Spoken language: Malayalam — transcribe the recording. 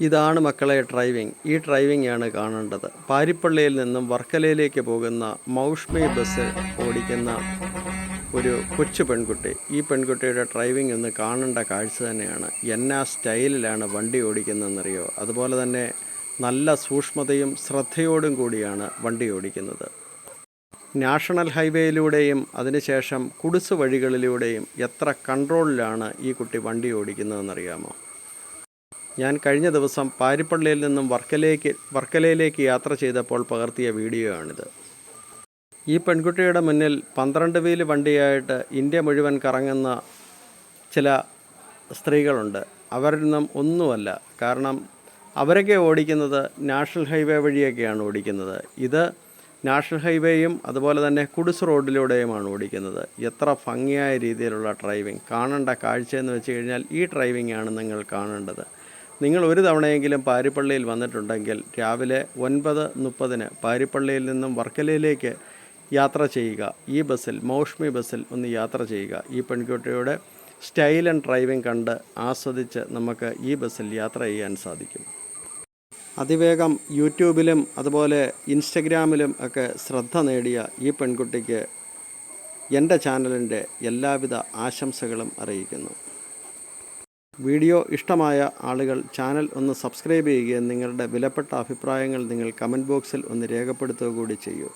ഇതാണ് മക്കളെ ഡ്രൈവിംഗ്. ഈ ഡ്രൈവിംഗ് ആണ് കാണേണ്ടത്. പാരിപ്പള്ളിയിൽ നിന്നും വർക്കലയിലേക്ക് പോകുന്ന മൗഷ്മി ബസ് ഓടിക്കുന്ന ഒരു കൊച്ചു പെൺകുട്ടി. ഈ പെൺകുട്ടിയുടെ ഡ്രൈവിംഗ് ഒന്ന് കാണേണ്ട കാഴ്ച തന്നെയാണ്. എന്നാ സ്റ്റൈലിലാണ് വണ്ടി ഓടിക്കുന്നതെന്നറിയോ? അതുപോലെ തന്നെ നല്ല സൂക്ഷ്മതയും ശ്രദ്ധയോടും കൂടിയാണ് വണ്ടി ഓടിക്കുന്നത്. നാഷണൽ ഹൈവേയിലൂടെയും അതിനുശേഷം കുടുസ് വഴികളിലൂടെയും എത്ര കൺട്രോളിലാണ് ഈ കുട്ടി വണ്ടി ഓടിക്കുന്നതെന്നറിയാമോ? ഞാൻ കഴിഞ്ഞ ദിവസം പാരിപ്പള്ളിയിൽ നിന്നും വർക്കലേക്ക് വർക്കലയിലേക്ക് യാത്ര ചെയ്തപ്പോൾ പകർത്തിയ വീഡിയോ ആണിത് ഈ പെൺകുട്ടിയുടെ മുന്നിൽ പന്ത്രണ്ട് വീൽ വണ്ടിയായിട്ട് ഇന്ത്യ മുഴുവൻ കറങ്ങുന്ന ചില സ്ത്രീകളുണ്ട്. അവരിൽ നിന്നും ഒന്നുമല്ല. കാരണം അവരൊക്കെ ഓടിക്കുന്നത് നാഷണൽ ഹൈവേ വഴിയൊക്കെയാണ് ഓടിക്കുന്നത്. ഇത് നാഷണൽ ഹൈവേയും അതുപോലെ തന്നെ കുടിസ് റോഡിലൂടെയുമാണ് ഓടിക്കുന്നത്. എത്ര ഭംഗിയായ രീതിയിലുള്ള ഡ്രൈവിംഗ്. കാണേണ്ട കാഴ്ചയെന്ന് വെച്ച് കഴിഞ്ഞാൽ ഈ ഡ്രൈവിംഗ് ആണ് നിങ്ങൾ കാണേണ്ടത്. നിങ്ങൾ ഒരു തവണയെങ്കിലും പാരിപ്പള്ളിയിൽ വന്നിട്ടുണ്ടെങ്കിൽ രാവിലെ ഒൻപത് മുപ്പതിന് പാരിപ്പള്ളിയിൽ നിന്നും വർക്കലയിലേക്ക് യാത്ര ചെയ്യുക. ഈ ബസ്സിൽ മൗഷ്മി ബസ്സിൽ ഒന്ന് യാത്ര ചെയ്യുക. ഈ പെൺകുട്ടിയുടെ സ്റ്റൈൽ ആൻഡ് ഡ്രൈവിംഗ് കണ്ട് ആസ്വദിച്ച് നമുക്ക് ഈ ബസ്സിൽ യാത്ര ചെയ്യാൻ സാധിക്കും. അതിവേഗം യൂട്യൂബിലും അതുപോലെ ഇൻസ്റ്റഗ്രാമിലും ഒക്കെ ശ്രദ്ധ നേടിയ ഈ പെൺകുട്ടിക്ക് എന്റെ ചാനലിന്റെ എല്ലാവിധ ആശംസകളും അറിയിക്കുന്നു. വീഡിയോ ഇഷ്ടമായ ആളുകൾ ചാനൽ ഒന്ന് സബ്സ്ക്രൈബ് ചെയ്യുകയും നിങ്ങളുടെ വിലപ്പെട്ട അഭിപ്രായങ്ങൾ നിങ്ങൾ കമന്റ് ബോക്സിൽ ഒന്ന് രേഖപ്പെടുത്തുക കൂടി ചെയ്യൂ.